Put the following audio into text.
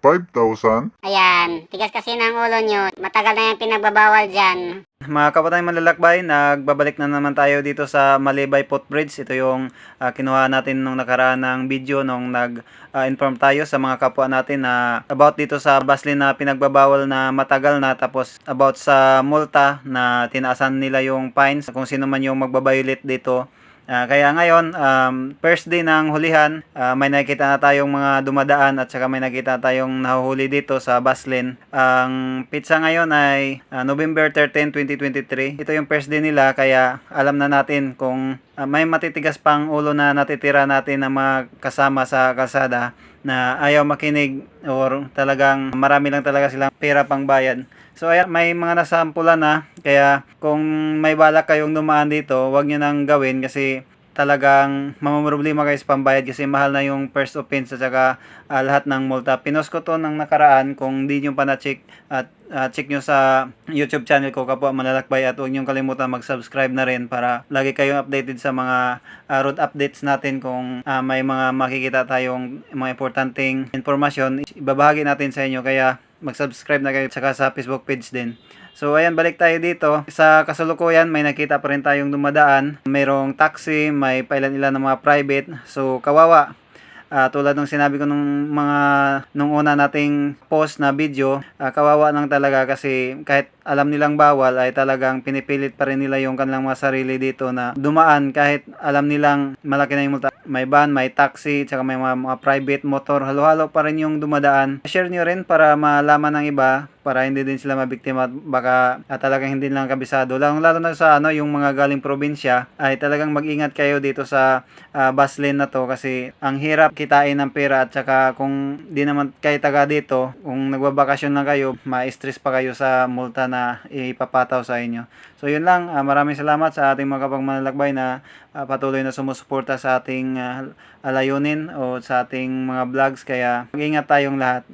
5,000? Ayan, tigas kasi ng ulo nyo. Matagal na yung pinagbabawal dyan. Mga kapatay malalakbay, nagbabalik na naman tayo dito sa Malibay Footbridge. Ito yung ah, kinuha natin nung nakaraan ng video nung nag-inform tayo sa mga kapwa natin na about dito sa baslin na pinagbabawal na matagal na tapos about sa multa na tinaasan nila yung fines kung sino man yung magbabiolate dito. Ah, kaya ngayon, um, first day ng hulihan, ah, may nakita na tayong mga dumadaan at saka may nakita tayong nahuhuli dito sa Baslin. Ang pizza ngayon ay ah, November 13, 2023. Ito yung first day nila kaya alam na natin kung ah, may matitigas pang ulo na natitira natin na mga kasama sa kalsada na ayaw makinig or talagang marami lang talaga silang pera pang bayad. So ayan, may mga nasampulan na kaya kung may balak kayong dumaan dito, wag niyo nang gawin kasi talagang mamamroblema kayo sa pambayad kasi mahal na yung first offense at saka ah, lahat ng multa. Pinost ko to ng nakaraan. Kung di nyo pa na-check at ah, check nyo sa YouTube channel ko kapwa malalakbay at huwag nyo kalimutan mag-subscribe na rin para lagi kayong updated sa mga ah, road updates natin kung ah, may mga makikita tayong mga importanteng informasyon ibabahagi natin sa inyo. Kaya mag-subscribe na kayo saka sa Facebook page din. So ayan, balik tayo dito. Sa kasalukuyan, may nakita pa rin tayong dumadaan. Mayroong taxi, may pailan-ilan ng mga private. So kawawa. Ah, tulad ng sinabi ko nung mga nung una nating post na video, ah, kawawa lang talaga kasi kahit alam nilang bawal ay talagang pinipilit pa rin nila yung kanilang mga sarili dito na dumaan kahit alam nilang malaki na yung multa. May van, may taxi, tsaka may mga, mga private motor, halo-halo pa rin yung dumadaan. Share nyo rin para malaman ng iba para hindi din sila mabiktima at baka ah, talagang hindi lang kabisado. Lalo, lalo na sa ano, yung mga galing probinsya ay talagang mag-ingat kayo dito sa ah, bus lane na to kasi ang hirap kitain ng pera at saka kung di naman kayo taga dito, kung nagbabakasyon lang kayo, ma-stress pa kayo sa multa na ipapataw sa inyo. So yun lang, ah, maraming salamat sa ating mga kapagmanalakbay na ah, patuloy na sumusuporta sa ating ah, layunin o sa ating mga vlogs kaya mag-ingat tayong lahat.